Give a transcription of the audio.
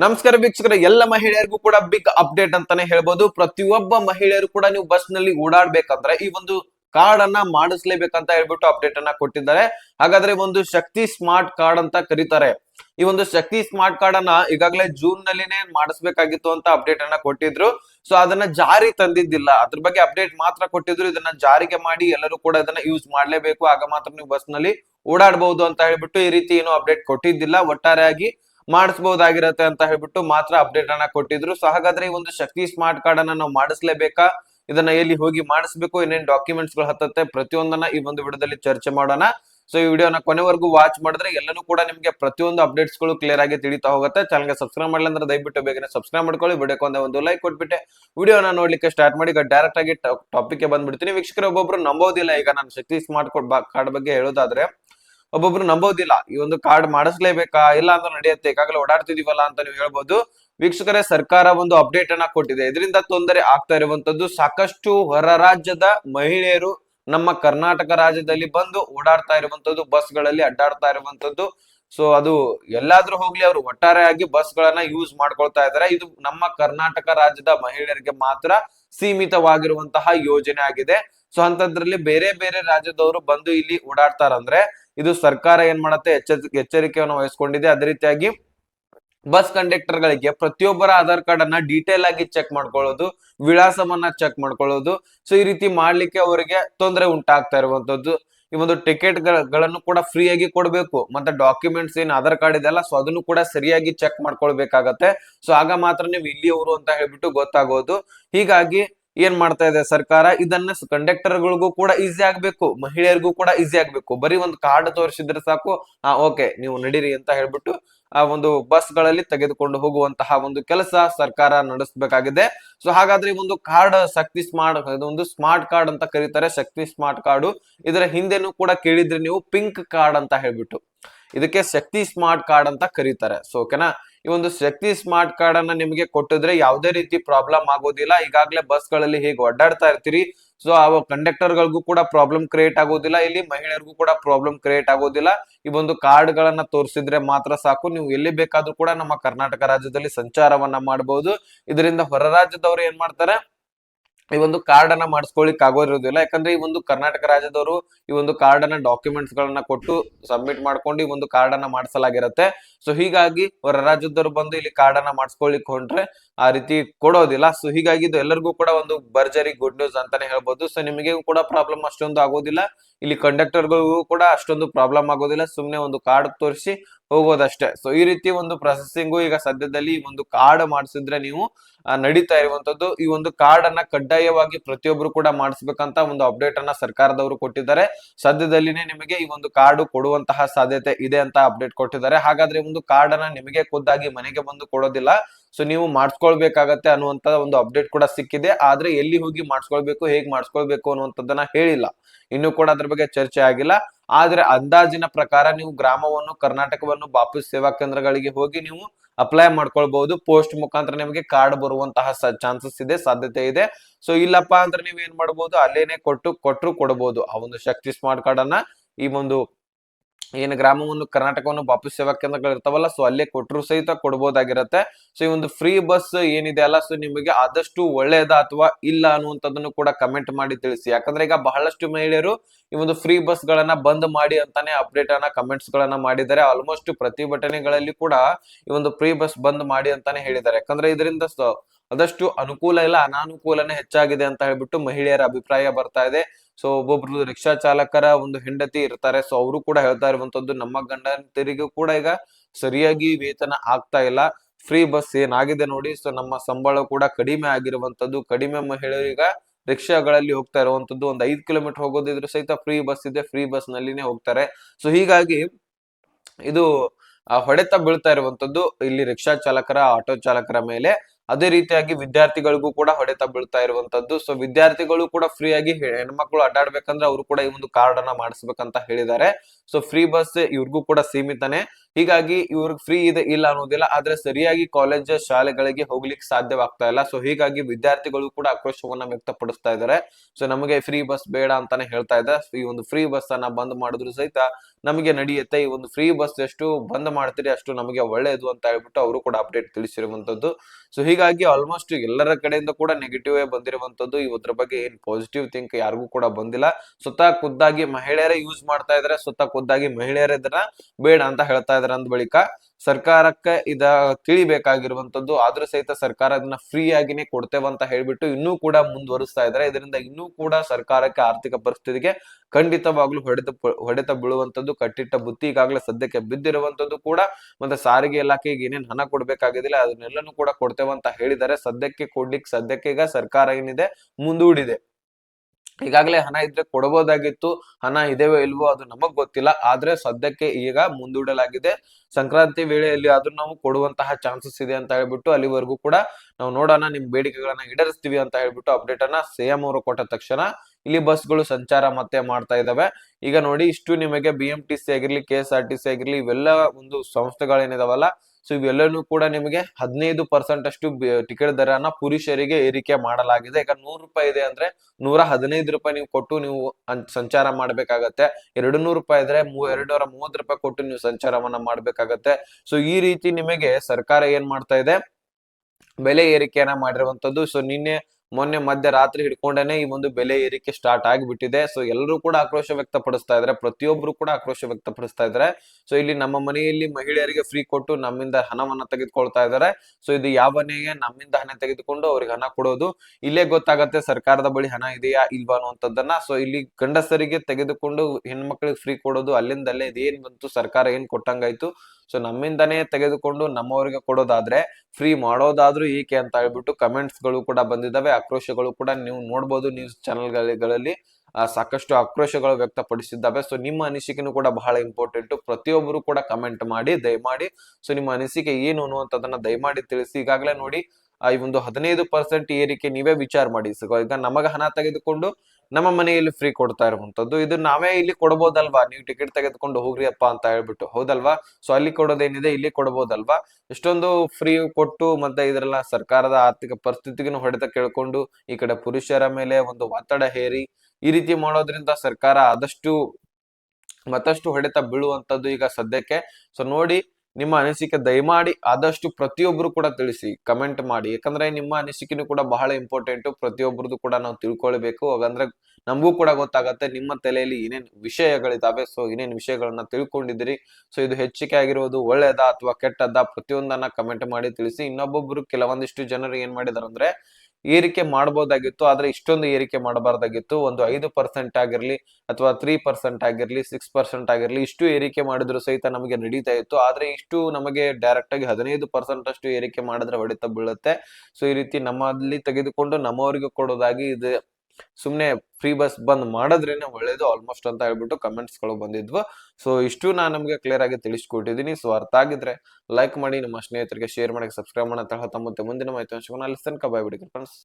ನಮಸ್ಕಾರ ವೀಕ್ಷಕರ, ಎಲ್ಲ ಮಹಿಳೆಯರಿಗೂ ಕೂಡ ಬಿಗ್ ಅಪ್ಡೇಟ್ ಅಂತಾನೆ ಹೇಳ್ಬೋದು. ಪ್ರತಿಯೊಬ್ಬ ಮಹಿಳೆಯರು ಕೂಡ ನೀವು ಬಸ್ನಲ್ಲಿ ಓಡಾಡ್ಬೇಕಂದ್ರೆ ಈ ಒಂದು ಕಾರ್ಡ್ ಅನ್ನ ಮಾಡಿಸ್ಲೇಬೇಕಂತ ಹೇಳ್ಬಿಟ್ಟು ಅಪ್ಡೇಟ್ ಅನ್ನ ಕೊಟ್ಟಿದ್ದಾರೆ. ಹಾಗಾದ್ರೆ ಒಂದು ಶಕ್ತಿ ಸ್ಮಾರ್ಟ್ ಕಾರ್ಡ್ ಅಂತ ಕರೀತಾರೆ. ಈ ಒಂದು ಶಕ್ತಿ ಸ್ಮಾರ್ಟ್ ಕಾರ್ಡ್ ಅನ್ನ ಈಗಾಗಲೇ ಜೂನ್ ನಲ್ಲಿನೇ ಮಾಡಿಸ್ಬೇಕಾಗಿತ್ತು ಅಂತ ಅಪ್ಡೇಟ್ ಅನ್ನ ಕೊಟ್ಟಿದ್ರು. ಸೊ ಅದನ್ನ ಜಾರಿ ತಂದಿದ್ದಿಲ್ಲ. ಅದ್ರ ಬಗ್ಗೆ ಅಪ್ಡೇಟ್ ಮಾತ್ರ ಕೊಟ್ಟಿದ್ರು. ಇದನ್ನ ಜಾರಿಗೆ ಮಾಡಿ ಎಲ್ಲರೂ ಕೂಡ ಇದನ್ನ ಯೂಸ್ ಮಾಡ್ಲೇಬೇಕು. ಆಗ ಮಾತ್ರ ನೀವು ಬಸ್ನಲ್ಲಿ ಓಡಾಡಬಹುದು ಅಂತ ಹೇಳ್ಬಿಟ್ಟು ಈ ರೀತಿ ಏನು ಅಪ್ಡೇಟ್ ಕೊಟ್ಟಿದ್ದಿಲ್ಲ. ಒಟ್ಟಾರೆಯಾಗಿ ಮಾಡಿಸಬಹುದಾಗಿರತ್ತೆ ಅಂತ ಹೇಳ್ಬಿಟ್ಟು ಮಾತ್ರ ಅಪ್ಡೇಟ್ ಅನ್ನ ಕೊಟ್ಟಿದ್ರು. ಸೊ ಹಾಗಾದ್ರೆ ಈ ಒಂದು ಶಕ್ತಿ ಸ್ಮಾರ್ಟ್ ಕಾರ್ಡ್ ಅನ್ನ ನಾವು ಮಾಡಿಸ್ಲೇಬೇಕಾ? ಇದನ್ನ ಎಲ್ಲಿ ಹೋಗಿ ಮಾಡಿಸ್ಬೇಕು? ಏನೇನ್ ಡಾಕ್ಯುಮೆಂಟ್ಸ್ಗಳು ಹತ್ತತ್ತೆ? ಪ್ರತಿಯೊಂದನ್ನ ಈ ಒಂದು ವಿಡಿಯೋದಲ್ಲಿ ಚರ್ಚೆ ಮಾಡೋಣ. ಸೊ ಈ ವಿಡಿಯೋನ ಕೊನೆವರೆಗೂ ವಾಚ್ ಮಾಡಿದ್ರೆ ಎಲ್ಲನೂ ಕೂಡ ನಿಮಗೆ ಪ್ರತಿಯೊಂದು ಅಪ್ಡೇಟ್ಸ್ಗಳು ಕ್ಲಿಯರ್ ಆಗಿ ತಿಳಿತಾ ಹೋಗುತ್ತೆ. ಚಾನಲ್ಗೆ ಸಬ್ಸ್ಕ್ರೈಬ್ ಮಾಡಲ್ಲ ಅಂದ್ರೆ ದಯವಿಟ್ಟು ಬೇಗನೆ ಸಬ್ಸ್ಕ್ರೈಬ್ ಮಾಡ್ಕೊಳ್ಳಿ. ವಿಡಿಯೋಕ್ಕೆ ಒಂದೇ ಒಂದು ಲೈಕ್ ಕೊಟ್ಬಿಟ್ಟೆ. ವಿಡಿಯೋನ ನೋಡ್ಲಿಕ್ಕೆ ಸ್ಟಾರ್ಟ್ ಮಾಡಿ, ಈಗ ಡೈರೆಕ್ಟ್ ಆಗಿ ಟಾಪಿಕ್ಗೆ ಬಂದ್ಬಿಡ್ತೀನಿ. ವೀಕ್ಷಕರು, ಒಬ್ಬೊಬ್ರು ನಂಬೋದಿಲ್ಲ. ಈಗ ನಾನು ಶಕ್ತಿ ಸ್ಮಾರ್ಟ್ ಕಾರ್ಡ್ ಬಗ್ಗೆ ಹೇಳೋದಾದ್ರೆ ಒಬ್ಬೊಬ್ರು ನಂಬೋದಿಲ್ಲ. ಈ ಒಂದು ಕಾರ್ಡ್ ಮಾಡಿಸ್ಲೇಬೇಕಾ? ಇಲ್ಲ ಅಂತ ನಡೆಯುತ್ತೆ. ಈಗಾಗಲೇ ಓಡಾಡ್ತಿದೀವಲ್ಲ ಅಂತ ನೀವು ಹೇಳ್ಬೋದು. ವೀಕ್ಷಕರೇ, ಸರ್ಕಾರ ಒಂದು ಅಪ್ಡೇಟ್ ಅನ್ನ ಕೊಟ್ಟಿದೆ. ಇದರಿಂದ ತೊಂದರೆ ಆಗ್ತಾ ಇರುವಂತದ್ದು ಸಾಕಷ್ಟು ಹೊರ ರಾಜ್ಯದ ಮಹಿಳೆಯರು ನಮ್ಮ ಕರ್ನಾಟಕ ರಾಜ್ಯದಲ್ಲಿ ಬಂದು ಓಡಾಡ್ತಾ ಇರುವಂತದ್ದು ಬಸ್ಗಳಲ್ಲಿ ಅಡ್ಡಾಡ್ತಾ ಇರುವಂತದ್ದು ಸೊ ಅದು ಎಲ್ಲಾದ್ರೂ ಹೋಗ್ಲಿ, ಅವರು ಒಟ್ಟಾರೆಯಾಗಿ ಬಸ್ ಗಳನ್ನ ಯೂಸ್ ಮಾಡ್ಕೊಳ್ತಾ ಇದಾರೆ. ಇದು ನಮ್ಮ ಕರ್ನಾಟಕ ರಾಜ್ಯದ ಮಹಿಳೆಯರಿಗೆ ಮಾತ್ರ ಸೀಮಿತವಾಗಿರುವಂತಹ ಯೋಜನೆ ಆಗಿದೆ. ಸೊ ಅಂತದ್ರಲ್ಲಿ ಬೇರೆ ಬೇರೆ ರಾಜ್ಯದವರು ಬಂದು ಇಲ್ಲಿ ಓಡಾಡ್ತಾರಂದ್ರೆ ಇದು ಸರ್ಕಾರ ಏನ್ ಮಾಡತ್ತೆ? ಎಚ್ಚ ಎಚ್ಚರಿಕೆಯನ್ನು ವಹಿಸ್ಕೊಂಡಿದೆ. ಅದೇ ರೀತಿಯಾಗಿ ಬಸ್ ಕಂಡಕ್ಟರ್ ಗಳಿಗೆ ಪ್ರತಿಯೊಬ್ಬರ ಆಧಾರ್ ಕಾರ್ಡ್ ಅನ್ನ ಡೀಟೇಲ್ ಆಗಿ ಚೆಕ್ ಮಾಡ್ಕೊಳ್ಳೋದು, ವಿಳಾಸವನ್ನ ಚೆಕ್ ಮಾಡ್ಕೊಳ್ಳೋದು. ಸೊ ಈ ರೀತಿ ಮಾಡ್ಲಿಕ್ಕೆ ಅವರಿಗೆ ತೊಂದರೆ ಉಂಟಾಗ್ತಾ ಇರುವಂತದ್ದು ಈ ಒಂದು ಟಿಕೆಟ್ಗಳನ್ನು ಕೂಡ ಫ್ರೀ ಆಗಿ ಕೊಡಬೇಕು. ಮತ್ತೆ ಡಾಕ್ಯುಮೆಂಟ್ಸ್ ಏನ್ ಆಧಾರ್ ಕಾರ್ಡ್ ಇದೆಲ್ಲ ಸೊ ಅದನ್ನು ಕೂಡ ಸರಿಯಾಗಿ ಚೆಕ್ ಮಾಡ್ಕೊಳ್ಬೇಕಾಗತ್ತೆ. ಸೊ ಆಗ ಮಾತ್ರ ನೀವು ಇಲ್ಲಿಯವರು ಅಂತ ಹೇಳ್ಬಿಟ್ಟು ಗೊತ್ತಾಗೋದು. ಹೀಗಾಗಿ ಏನ್ ಮಾಡ್ತಾ ಇದೆ ಸರ್ಕಾರ? ಇದನ್ನ ಕಂಡಕ್ಟರ್ಗಳಿಗೂ ಕೂಡ ಈಸಿ ಆಗ್ಬೇಕು, ಮಹಿಳೆಯರಿಗೂ ಕೂಡ ಈಸಿ ಆಗ್ಬೇಕು. ಬರೀ ಒಂದು ಕಾರ್ಡ್ ತೋರಿಸಿದ್ರೆ ಸಾಕು. ಆ ಓಕೆ ನೀವು ನಡೀರಿ ಅಂತ ಹೇಳ್ಬಿಟ್ಟು ಆ ಒಂದು ಬಸ್ಗಳಲ್ಲಿ ತೆಗೆದುಕೊಂಡು ಹೋಗುವಂತಹ ಒಂದು ಕೆಲಸ ಸರ್ಕಾರ ನಡೆಸಬೇಕಾಗಿದೆ. ಸೊ ಹಾಗಾದ್ರೆ ಈ ಒಂದು ಕಾರ್ಡ್ ಶಕ್ತಿ ಸ್ಮಾರ್ಟ್ ಒಂದು ಸ್ಮಾರ್ಟ್ ಕಾರ್ಡ್ ಅಂತ ಕರೀತಾರೆ, ಶಕ್ತಿ ಸ್ಮಾರ್ಟ್ ಕಾರ್ಡು ಇದರ ಹಿಂದೆನೂ ಕೂಡ ಕೇಳಿದ್ರೆ ನೀವು ಪಿಂಕ್ ಕಾರ್ಡ್ ಅಂತ ಹೇಳ್ಬಿಟ್ಟು. ಇದಕ್ಕೆ ಶಕ್ತಿ ಸ್ಮಾರ್ಟ್ ಕಾರ್ಡ್ ಅಂತ ಕರೀತಾರೆ. ಸೊ ಓಕೆನಾ ಈ ಒಂದು ಶಕ್ತಿ ಸ್ಮಾರ್ಟ್ ಕಾರ್ಡ್ ಅನ್ನ ನಿಮಗೆ ಕೊಟ್ಟಿದ್ರೆ ಯಾವುದೇ ರೀತಿ ಪ್ರಾಬ್ಲಮ್ ಆಗೋದಿಲ್ಲ. ಈಗಾಗಲೇ ಬಸ್ಗಳಲ್ಲಿ ಹೇಗೆ ಒಡ್ಡಾಡ್ತಾ ಇರ್ತೀರಿ. ಸೊ ಆ ಕಂಡಕ್ಟರ್ ಗಳಿಗೂ ಕೂಡ ಪ್ರಾಬ್ಲಮ್ ಕ್ರಿಯೇಟ್ ಆಗೋದಿಲ್ಲ. ಇಲ್ಲಿ ಮಹಿಳೆಯರಿಗೂ ಕೂಡ ಪ್ರಾಬ್ಲಮ್ ಕ್ರಿಯೇಟ್ ಆಗೋದಿಲ್ಲ. ಈ ಒಂದು ಕಾರ್ಡ್ ಗಳನ್ನ ತೋರಿಸಿದ್ರೆ ಮಾತ್ರ ಸಾಕು. ನೀವು ಎಲ್ಲಿ ಬೇಕಾದ್ರೂ ಕೂಡ ನಮ್ಮ ಕರ್ನಾಟಕ ರಾಜ್ಯದಲ್ಲಿ ಸಂಚಾರವನ್ನ ಮಾಡಬಹುದು ಇದರಿಂದ ಹೊರ ರಾಜ್ಯದವರು ಏನ್ ಮಾಡ್ತಾರೆ? ಈ ಒಂದು ಕಾರ್ಡ್ ಅನ್ನ ಮಾಡಿಸ್ಕೊಳ್ಳಿಕ್ ಆಗೋದಿರೋದಿಲ್ಲ. ಯಾಕಂದ್ರೆ ಈ ಒಂದು ಕರ್ನಾಟಕ ರಾಜ್ಯದವರು ಈ ಒಂದು ಕಾರ್ಡ್ ಅನ್ನ ಡಾಕ್ಯುಮೆಂಟ್ಸ್ ಗಳನ್ನ ಕೊಟ್ಟು ಸಬ್ಮಿಟ್ ಮಾಡ್ಕೊಂಡು ಈ ಒಂದು ಕಾರ್ಡ್ ಅನ್ನ ಮಾಡಿಸಲಾಗಿರುತ್ತೆ. ಸೊ ಹೀಗಾಗಿ ಹೊರ ರಾಜ್ಯದವರು ಬಂದು ಇಲ್ಲಿ ಕಾರ್ಡ್ ಅನ್ನ ಮಾಡಿಸ್ಕೊಳ್ಳಿಕ್ ಹೊಂಟ್ರೆ ಆ ರೀತಿ ಕೊಡೋದಿಲ್ಲ. ಸೊ ಹೀಗಾಗಿ ಇದು ಎಲ್ಲರಿಗೂ ಕೂಡ ಒಂದು ಭರ್ಜರಿ ಗುಡ್ ನ್ಯೂಸ್ ಅಂತಾನೆ ಹೇಳ್ಬೋದು. ಸೊ ನಿಮಗೆ ಕೂಡ ಪ್ರಾಬ್ಲಮ್ ಅಷ್ಟೊಂದು ಆಗೋದಿಲ್ಲ. ಇಲ್ಲಿ ಕಂಡಕ್ಟರ್ಗಳಿಗೂ ಕೂಡ ಅಷ್ಟೊಂದು ಪ್ರಾಬ್ಲಮ್ ಆಗೋದಿಲ್ಲ. ಸುಮ್ಮನೆ ಒಂದು ಕಾರ್ಡ್ ತೋರಿಸಿ ಹೋಗೋದಷ್ಟೇ. ಸೊ ಈ ರೀತಿ ಒಂದು ಪ್ರೊಸೆಸಿಂಗು ಈಗ ಸದ್ಯದಲ್ಲಿ ಈ ಒಂದು ಕಾರ್ಡ್ ಮಾಡಿಸಿದ್ರೆ ನೀವು ನಡೀತಾ ಇರುವಂತದ್ದು ಈ ಒಂದು ಕಾರ್ಡ್ ಅನ್ನ ಕಡ್ಡಾಯವಾಗಿ ಪ್ರತಿಯೊಬ್ಬರು ಕೂಡ ಮಾಡಿಸ್ಬೇಕಂತ ಒಂದು ಅಪ್ಡೇಟ್ ಅನ್ನ ಸರ್ಕಾರದವರು ಕೊಟ್ಟಿದ್ದಾರೆ. ಸದ್ಯದಲ್ಲಿನೇ ನಿಮಗೆ ಈ ಒಂದು ಕಾರ್ಡ್ ಕೊಡುವಂತಹ ಸಾಧ್ಯತೆ ಇದೆ ಅಂತ ಅಪ್ಡೇಟ್ ಕೊಟ್ಟಿದ್ದಾರೆ. ಹಾಗಾದ್ರೆ ಒಂದು ಕಾರ್ಡ್ ಅನ್ನ ನಿಮಗೆ ಖುದ್ದಾಗಿ ಮನೆಗೆ ಬಂದು ಕೊಡೋದಿಲ್ಲ. ಸೊ ನೀವು ಮಾಡಿಸ್ಕೊಳ್ಬೇಕಾಗತ್ತೆ ಅನ್ನುವಂತ ಒಂದು ಅಪ್ಡೇಟ್ ಕೂಡ ಸಿಕ್ಕಿದೆ. ಆದ್ರೆ ಎಲ್ಲಿ ಹೋಗಿ ಮಾಡಿಸ್ಕೊಳ್ಬೇಕು, ಹೇಗೆ ಮಾಡಿಸ್ಕೊಳ್ಬೇಕು ಅನ್ನುವಂಥದ್ದನ್ನ ಹೇಳಿಲ್ಲ. ಇನ್ನು ಕೂಡ ಅದ್ರ ಬಗ್ಗೆ ಚರ್ಚೆ ಆಗಿಲ್ಲ. ಆದ್ರೆ ಅಂದಾಜಿನ ಪ್ರಕಾರ ನೀವು ಗ್ರಾಮವನ್ನು, ಕರ್ನಾಟಕವನ್ನು ವಾಪಸ್ ಸೇವಾ ಕೇಂದ್ರಗಳಿಗೆ ಹೋಗಿ ನೀವು ಅಪ್ಲೈ ಮಾಡ್ಕೊಳ್ಬಹುದು. ಪೋಸ್ಟ್ ಮುಖಾಂತರ ನಿಮಗೆ ಕಾರ್ಡ್ ಬರುವಂತಹ ಚಾನ್ಸಸ್ ಇದೆ, ಸಾಧ್ಯತೆ ಇದೆ. ಸೊ ಇಲ್ಲಪ್ಪ ಅಂದ್ರೆ ನೀವು ಏನ್ ಮಾಡಬಹುದು ಅಲ್ಲೇನೆ ಕೊಟ್ಟು ಕೊಟ್ಟರು ಕೊಡಬಹುದು ಆ ಒಂದು ಶಕ್ತಿ ಸ್ಮಾರ್ಟ್ ಕಾರ್ಡ್ ಅನ್ನ ಈ ಒಂದು ಏನು ಗ್ರಾಮವನ್ನು ಕರ್ನಾಟಕವನ್ನು ವಾಪಸ್ ಸೇವಾ ಕೇಂದ್ರಗಳು ಇರ್ತಾವಲ್ಲ ಸೊ ಅಲ್ಲೇ ಕೊಟ್ಟರು ಸಹಿತ ಕೊಡ್ಬೋದಾಗಿರತ್ತೆ. ಸೊ ಈ ಒಂದು ಫ್ರೀ ಬಸ್ ಏನಿದೆ ಅಲ್ಲ ಸೊ ನಿಮಗೆ ಆದಷ್ಟು ಒಳ್ಳೆಯದ ಅಥವಾ ಇಲ್ಲ ಅನ್ನುವಂಥದ್ದನ್ನು ಕೂಡ ಕಮೆಂಟ್ ಮಾಡಿ ತಿಳಿಸಿ. ಯಾಕಂದ್ರೆ ಈಗ ಬಹಳಷ್ಟು ಮಹಿಳೆಯರು ಈ ಒಂದು ಫ್ರೀ ಬಸ್ ಗಳನ್ನ ಬಂದ್ ಮಾಡಿ ಅಂತಾನೆ ಅಪ್ಡೇಟ್ ಅನ್ನ ಕಮೆಂಟ್ಸ್ ಗಳನ್ನ ಮಾಡಿದ್ದಾರೆ. ಆಲ್ಮೋಸ್ಟ್ ಪ್ರತಿಭಟನೆಗಳಲ್ಲಿ ಕೂಡ ಈ ಒಂದು ಫ್ರೀ ಬಸ್ ಬಂದ್ ಮಾಡಿ ಅಂತಾನೆ ಹೇಳಿದ್ದಾರೆ. ಯಾಕಂದ್ರೆ ಇದರಿಂದ ಆದಷ್ಟು ಅನುಕೂಲ ಇಲ್ಲ, ಅನಾನುಕೂಲನೇ ಹೆಚ್ಚಾಗಿದೆ ಅಂತ ಹೇಳ್ಬಿಟ್ಟು ಮಹಿಳೆಯರ ಅಭಿಪ್ರಾಯ ಬರ್ತಾ ಇದೆ. ಸೊ ಒಬ್ಬೊಬ್ರು ರಿಕ್ಷಾ ಚಾಲಕರ ಒಂದು ಹೆಂಡತಿ ಇರ್ತಾರೆ. ಸೊ ಅವರು ಕೂಡ ಹೇಳ್ತಾ ಇರುವಂತದ್ದು ನಮ್ಮ ಗಂಡಂತರಿಗೂ ಕೂಡ ಈಗ ಸರಿಯಾಗಿ ವೇತನ ಆಗ್ತಾ ಇಲ್ಲ. ಫ್ರೀ ಬಸ್ ಏನಾಗಿದೆ ನೋಡಿ ಸೊ ನಮ್ಮ ಸಂಬಳ ಕೂಡ ಕಡಿಮೆ ಆಗಿರುವಂತದ್ದು. ಕಡಿಮೆ ಮಹಿಳೆಯರೀಗ ರಿಕ್ಷಾಗಳಲ್ಲಿ ಹೋಗ್ತಾ ಇರುವಂತದ್ದು. ಒಂದು ಐದು ಕಿಲೋಮೀಟರ್ ಹೋಗೋದಿದ್ರು ಸಹಿತ ಫ್ರೀ ಬಸ್ ಇದೆ. ಫ್ರೀ ಬಸ್ ನಲ್ಲಿನೇ ಹೋಗ್ತಾರೆ. ಸೊ ಹೀಗಾಗಿ ಇದು ಹೊಡೆತ ಬೀಳ್ತಾ ಇರುವಂತದ್ದು ಇಲ್ಲಿ ರಿಕ್ಷಾ ಚಾಲಕರ, ಆಟೋ ಚಾಲಕರ ಮೇಲೆ. ಅದೇ ರೀತಿಯಾಗಿ ವಿದ್ಯಾರ್ಥಿಗಳಿಗೂ ಕೂಡ ಹೊಡೆತ ಬೀಳ್ತಾ ಇರುವಂತದ್ದು. ಸೊ ವಿದ್ಯಾರ್ಥಿಗಳು ಕೂಡ ಫ್ರೀ ಆಗಿ ಹೆಣ್ಮಕ್ಳು ಅಡ್ಡಾಡ್ಬೇಕಂದ್ರೆ ಅವರು ಕೂಡ ಈ ಒಂದು ಕಾರ್ಡ್ ಅನ್ನ ಮಾಡಿಸ್ಬೇಕಂತ ಹೇಳಿದ್ದಾರೆ. ಸೊ ಫ್ರೀ ಬಸ್ ಇವ್ರಿಗೂ ಕೂಡ ಸೀಮಿತನೇ. ಹೀಗಾಗಿ ಇವ್ರಿಗೆ ಫ್ರೀ ಇದೆ, ಇಲ್ಲ ಅನ್ನೋದಿಲ್ಲ, ಆದ್ರೆ ಸರಿಯಾಗಿ ಕಾಲೇಜ್ ಶಾಲೆಗಳಿಗೆ ಹೋಗ್ಲಿಕ್ಕೆ ಸಾಧ್ಯವಾಗ್ತಾ ಇಲ್ಲ. ಸೊ ಹೀಗಾಗಿ ವಿದ್ಯಾರ್ಥಿಗಳು ಕೂಡ ಆಕ್ರೋಶವನ್ನ ವ್ಯಕ್ತಪಡಿಸ್ತಾ ಇದಾರೆ. ಸೊ ನಮಗೆ ಫ್ರೀ ಬಸ್ ಬೇಡ ಅಂತಾನೆ ಹೇಳ್ತಾ ಇದ್ದಾರೆ. ಈ ಒಂದು ಫ್ರೀ ಬಸ್ ಅನ್ನ ಬಂದ್ ಮಾಡಿದ್ರು ಸಹಿತ ನಮಗೆ ನಡೆಯುತ್ತೆ. ಈ ಒಂದು ಫ್ರೀ ಬಸ್ ಎಷ್ಟು ಬಂದ್ ಮಾಡ್ತೀರಿ ಅಷ್ಟು ನಮಗೆ ಒಳ್ಳೆಯದು ಅಂತ ಹೇಳ್ಬಿಟ್ಟು ಅವರು ಕೂಡ ಅಪ್ಡೇಟ್ ತಿಳಿಸಿರುವಂತದ್ದು. ಸೊ ಹೀಗಾಗಿ ಆಲ್ಮೋಸ್ಟ್ ಎಲ್ಲರ ಕಡೆಯಿಂದ ಕೂಡ ನೆಗೆಟಿವ್ ಬಂದಿರುವಂತದ್ದು. ಇದ್ರ ಬಗ್ಗೆ ಏನ್ ಪಾಸಿಟಿವ್ ಥಿಂಕ್ ಯಾರಿಗೂ ಕೂಡ ಬಂದಿಲ್ಲ. ಸ್ವತಃ ಖುದ್ದಾಗಿ ಮಹಿಳೆಯರೇ ಯೂಸ್ ಮಾಡ್ತಾ ಇದಾರೆ. ಸ್ವತಃ ಖುದ್ದಾಗಿ ಮಹಿಳೆಯರ ಇದನ್ನ ಬೇಡ ಅಂತ ಹೇಳ್ತಾ ಇದಾರೆ ಅಂದ ಬಳಿಕ ಸರ್ಕಾರಕ್ಕೆ ಇದ ತಿಳಿಬೇಕಾಗಿರುವಂತದ್ದು ಆದ್ರೂ ಸಹಿತ ಸರ್ಕಾರ ಅದನ್ನ ಫ್ರೀ ಆಗಿನೇ ಕೊಡ್ತೇವೆ ಅಂತ ಹೇಳ್ಬಿಟ್ಟು ಇನ್ನೂ ಕೂಡ ಮುಂದುವರಿಸ್ತಾ ಇದಾರೆ. ಇದರಿಂದ ಇನ್ನೂ ಕೂಡ ಸರ್ಕಾರಕ್ಕೆ ಆರ್ಥಿಕ ಪರಿಸ್ಥಿತಿಗೆ ಖಂಡಿತವಾಗ್ಲೂ ಹೊಡೆತ ಹೊಡೆತ ಬೀಳುವಂತದ್ದು, ಕಟ್ಟಿಟ್ಟ ಬುತ್ತಿ ಈಗಾಗಲೇ ಸದ್ಯಕ್ಕೆ ಬಿದ್ದಿರುವಂತದ್ದು ಕೂಡ ಮತ್ತೆ ಸಾರಿಗೆ ಇಲಾಖೆಗೆ ಏನೇನ್ ಹಣ ಕೊಡ್ಬೇಕಾಗಿದಿಲ್ಲ, ಅದನ್ನೆಲ್ಲನೂ ಕೂಡ ಕೊಡ್ತೇವೆ ಅಂತ ಹೇಳಿದ್ದಾರೆ. ಸದ್ಯಕ್ಕೆ ಕೊಡ್ಲಿಕ್ಕೆ ಸದ್ಯಕ್ಕೆ ಈಗ ಸರ್ಕಾರ ಏನಿದೆ, ಮುಂದೂಡಿದೆ. ಈಗಾಗಲೇ ಹಣ ಇದ್ರೆ ಕೊಡಬಹುದಾಗಿತ್ತು ಹಣ ಇದೆಯೋ ಇಲ್ವೋ ಅದು ನಮಗ್ ಗೊತ್ತಿಲ್ಲ. ಆದ್ರೆ ಸದ್ಯಕ್ಕೆ ಈಗ ಮುಂದೂಡಲಾಗಿದೆ. ಸಂಕ್ರಾಂತಿ ವೇಳೆಯಲ್ಲಿ ಆದ್ರೂ ನಾವು ಕೊಡುವಂತಹ ಚಾನ್ಸಸ್ ಇದೆ ಅಂತ ಹೇಳ್ಬಿಟ್ಟು ಅಲ್ಲಿವರೆಗೂ ಕೂಡ ನಾವು ನೋಡೋಣ, ನಿಮ್ ಬೇಡಿಕೆಗಳನ್ನ ಈಡೇರಿಸ್ತೀವಿ ಅಂತ ಹೇಳ್ಬಿಟ್ಟು ಅಪ್ಡೇಟ್ ಅನ್ನ ಸಿಎಂ ಅವರು ಕೊಟ್ಟ ತಕ್ಷಣ ಇಲ್ಲಿ ಬಸ್ಗಳು ಸಂಚಾರ ಮತ್ತೆ ಮಾಡ್ತಾ ಇದಾವೆ. ಈಗ ನೋಡಿ, ಇಷ್ಟು ನಿಮಗೆ ಬಿ ಎಂ ಟಿ ಸಿ ಆಗಿರ್ಲಿ K S R T C ಆಗಿರ್ಲಿ, ಇವೆಲ್ಲ ಒಂದು ಸಂಸ್ಥೆಗಳೇನಿದಾವಲ್ಲ ಸೊ ಇವೆಲ್ಲನೂ ಕೂಡ ನಿಮಗೆ ಹದಿನೈದು ಪರ್ಸೆಂಟ್ ಅಷ್ಟು ಟಿಕೆಟ್ ದರನ ಪುರುಷರಿಗೆ ಏರಿಕೆ ಮಾಡಲಾಗಿದೆ. ಈಗ ನೂರು ರೂಪಾಯಿ ಇದೆ ಅಂದ್ರೆ ನೂರ ಹದಿನೈದು ರೂಪಾಯಿ ನೀವು ಕೊಟ್ಟು ನೀವು ಸಂಚಾರ ಮಾಡಬೇಕಾಗತ್ತೆ. ಎರಡು ನೂರು ರೂಪಾಯಿ ಇದ್ರೆ ಎರಡು ನೂರ ಮೂವತ್ತು ರೂಪಾಯಿ ಕೊಟ್ಟು ನೀವು ಸಂಚಾರವನ್ನ ಮಾಡ್ಬೇಕಾಗತ್ತೆ. ಸೊ ಈ ರೀತಿ ನಿಮಗೆ ಸರ್ಕಾರ ಏನ್ ಮಾಡ್ತಾ ಇದೆ? ಬೆಲೆ ಏರಿಕೆಯನ್ನ ಮಾಡಿರುವಂತದ್ದು. ಸೊ ನಿನ್ನೆ ಮೊನ್ನೆ ಮಧ್ಯರಾತ್ರಿ ಹಿಡ್ಕೊಂಡೇನೆ ಈ ಒಂದು ಬೆಲೆ ಏರಿಕೆ ಸ್ಟಾರ್ಟ್ ಆಗಿಬಿಟ್ಟಿದೆ. ಸೊ ಎಲ್ಲರೂ ಕೂಡ ಆಕ್ರೋಶ ವ್ಯಕ್ತಪಡಿಸ್ತಾ ಇದ್ದಾರೆ. ಪ್ರತಿಯೊಬ್ಬರು ಕೂಡ ಆಕ್ರೋಶ ವ್ಯಕ್ತಪಡಿಸ್ತಾ ಇದ್ದಾರೆ. ಸೊ ಇಲ್ಲಿ ನಮ್ಮ ಮನೆಯಲ್ಲಿ ಮಹಿಳೆಯರಿಗೆ ಫ್ರೀ ಕೊಟ್ಟು ನಮ್ಮಿಂದ ಹಣವನ್ನ ತೆಗೆದುಕೊಳ್ತಾ ಇದ್ದಾರೆ. ಸೊ ಇದು ಯಾವ ಮನೆಗೆ ನಮ್ಮಿಂದ ಹಣ ತೆಗೆದುಕೊಂಡು ಅವ್ರಿಗೆ ಹಣ ಕೊಡೋದು. ಇಲ್ಲೇ ಗೊತ್ತಾಗತ್ತೆ ಸರ್ಕಾರದ ಬಳಿ ಹಣ ಇದೆಯಾ ಇಲ್ವಾ ಅನ್ನುವಂಥದ್ದನ್ನ. ಸೊ ಇಲ್ಲಿ ಗಂಡಸರಿಗೆ ತೆಗೆದುಕೊಂಡು ಹೆಣ್ಮಕ್ಳಿಗೆ ಫ್ರೀ ಕೊಡೋದು ಅಲ್ಲಿಂದಲ್ಲೇ ಇದೇನ್ ಬಂತು? ಸರ್ಕಾರ ಏನ್ ಕೊಟ್ಟಂಗಾಯ್ತು? ಸೊ ನಮ್ಮಿಂದನೇ ತೆಗೆದುಕೊಂಡು ನಮ್ಮವರಿಗೆ ಕೊಡೋದಾದ್ರೆ ಫ್ರೀ ಮಾಡೋದಾದ್ರೂ ಈಕೆ ಅಂತ ಹೇಳ್ಬಿಟ್ಟು ಕಮೆಂಟ್ಸ್ಗಳು ಕೂಡ ಬಂದಿದ್ದಾವೆ ಆಕ್ರೋಶಗಳು ಕೂಡ ನೀವು ನೋಡ್ಬೋದು ನ್ಯೂಸ್ ಚಾನೆಲ್ಗಳಲ್ಲಿ ಸಾಕಷ್ಟು ಆಕ್ರೋಶಗಳು ವ್ಯಕ್ತಪಡಿಸಿದ್ದಾವೆ. ಸೊ ನಿಮ್ಮ ಅನಿಸಿಕೆನೂ ಕೂಡ ಬಹಳ ಇಂಪಾರ್ಟೆಂಟ್ ಪ್ರತಿಯೊಬ್ಬರು ಕೂಡ ಕಮೆಂಟ್ ಮಾಡಿ, ದಯಮಾಡಿ. ಸೊ ನಿಮ್ಮ ಅನಿಸಿಕೆ ಏನು ಅನ್ನುವಂಥದ್ದನ್ನ ದಯಮಾಡಿ ತಿಳಿಸಿ. ಈಗಾಗಲೇ ನೋಡಿ ಈ ಒಂದು ಹದಿನೈದು ಪರ್ಸೆಂಟ್ ಏರಿಕೆ ನೀವೇ ವಿಚಾರ ಮಾಡಿ. ಈಗ ನಮಗೆ ಹಣ ತೆಗೆದುಕೊಂಡು ನಮ್ಮ ಮನೆಯಲ್ಲಿ ಫ್ರೀ ಕೊಡ್ತಾ ಇರುವಂತದ್ದು ಇದು ನಾವೇ ಇಲ್ಲಿ ಕೊಡ್ಬೋದಲ್ವಾ? ನೀವು ಟಿಕೆಟ್ ತೆಗೆದುಕೊಂಡು ಹೋಗ್ರಿ ಅಪ್ಪ ಅಂತ ಹೇಳ್ಬಿಟ್ಟು. ಹೌದಲ್ವಾ? ಸೊ ಅಲ್ಲಿ ಕೊಡೋದೇನಿದೆ, ಇಲ್ಲಿ ಕೊಡ್ಬೋದಲ್ವಾ? ಇಷ್ಟೊಂದು ಫ್ರೀ ಕೊಟ್ಟು ಮತ್ತೆ ಇದರೆಲ್ಲ ಸರ್ಕಾರದ ಆರ್ಥಿಕ ಪರಿಸ್ಥಿತಿಗೂ ಹೊಡೆತ ಕೇಳ್ಕೊಂಡು ಈ ಕಡೆ ಪುರುಷರ ಮೇಲೆ ಒಂದು ಒತ್ತಡ ಹೇರಿ, ಈ ರೀತಿ ಮಾಡೋದ್ರಿಂದ ಸರ್ಕಾರ ಆದಷ್ಟು ಮತ್ತಷ್ಟು ಹೊಡೆತ ಬೀಳುವಂತದ್ದು ಈಗ ಸದ್ಯಕ್ಕೆ. ಸೊ ನೋಡಿ ನಿಮ್ಮ ಅನಿಸಿಕೆ ದಯಮಾಡಿ ಆದಷ್ಟು ಪ್ರತಿಯೊಬ್ಬರು ಕೂಡ ತಿಳಿಸಿ ಕಮೆಂಟ್ ಮಾಡಿ. ಯಾಕಂದ್ರೆ ನಿಮ್ಮ ಅನಿಸಿಕೆನೂ ಕೂಡ ಬಹಳ ಇಂಪಾರ್ಟೆಂಟ್ ಪ್ರತಿಯೊಬ್ಬರದು ಕೂಡ ನಾವು ತಿಳ್ಕೊಳ್ಬೇಕು. ಹಾಗಂದ್ರೆ ನಮಗೂ ಕೂಡ ಗೊತ್ತಾಗತ್ತೆ, ನಿಮ್ಮ ತಲೆಯಲ್ಲಿ ಏನೇನ್ ವಿಷಯಗಳಿದಾವೆ ಸೊ ಏನೇನ್ ವಿಷಯಗಳನ್ನ ತಿಳ್ಕೊಂಡಿದ್ದೀರಿ. ಸೊ ಇದು ಹೆಚ್ಚಿಗೆ ಆಗಿರೋದು, ಒಳ್ಳೇದಾ ಅಥವಾ ಕೆಟ್ಟದ್ದಾ ಪ್ರತಿಯೊಂದನ್ನ ಕಮೆಂಟ್ ಮಾಡಿ ತಿಳಿಸಿ. ಇನ್ನೊಬ್ಬೊಬ್ರು ಕೆಲವೊಂದಿಷ್ಟು ಜನರು ಏನ್ ಮಾಡಿದಾರೆ ಅಂದ್ರೆ ಏರಿಕೆ ಮಾಡಬಹುದಾಗಿತ್ತು ಆದ್ರೆ ಇಷ್ಟೊಂದು ಏರಿಕೆ ಮಾಡಬಾರ್ದಾಗಿತ್ತು. ಒಂದು ಐದು ಪರ್ಸೆಂಟ್ ಆಗಿರ್ಲಿ ಅಥವಾ ತ್ರೀ ಪರ್ಸೆಂಟ್ ಆಗಿರ್ಲಿ ಸಿಕ್ಸ್ ಪರ್ಸೆಂಟ್ ಆಗಿರ್ಲಿ, ಇಷ್ಟು ಏರಿಕೆ ಮಾಡಿದ್ರು ಸಹಿತ ನಮಗೆ ನಡೀತಾ ಇತ್ತು. ಆದ್ರೆ ಇಷ್ಟು ನಮಗೆ ಡೈರೆಕ್ಟ್ ಆಗಿ ಹದಿನೈದು ಪರ್ಸೆಂಟ್ ಅಷ್ಟು ಏರಿಕೆ ಮಾಡಿದ್ರೆ ಹೊಡೆತ ಬೀಳುತ್ತೆ. ಸೊ ಈ ರೀತಿ ನಮ್ಮಲ್ಲಿ ತೆಗೆದುಕೊಂಡು ನಮ್ಮವರಿಗೆ ಕೊಡೋದಾಗಿ ಇದು ಸುಮ್ನೆ ಫ್ರೀ ಬಸ್ ಬಂದ್ ಮಾಡಿದ್ರೇನೆ ಒಳ್ಳೇದು ಆಲ್ಮೋಸ್ಟ್ ಅಂತ ಹೇಳ್ಬಿಟ್ಟು ಕಮೆಂಟ್ಸ್ಗಳು ಬಂದಿದ್ವು. ಸೊ ಇಷ್ಟು ನಾನು ನಮಗೆ ಕ್ಲಿಯರ್ ಆಗಿ ತಿಳಿಸ್ಕೊಟ್ಟಿದ್ದೀನಿ ಸೊ ಅರ್ಥ ಆಗಿದ್ರೆ ಲೈಕ್ ಮಾಡಿ, ನಮ್ಮ ಸ್ನೇಹಿತರಿಗೆ ಶೇರ್ ಮಾಡಿ ಸಬ್ಸ್ಕ್ರೈಬ್ ಮಾಡಿ ಹೇಳ್ತಾ ಮತ್ತೆ ಮುಂದಿನ ಮಾಹಿತಿ ಅಲ್ಲಿ ತನಕ ಬಾಯ್ ಫ್ರೆಂಡ್ಸ್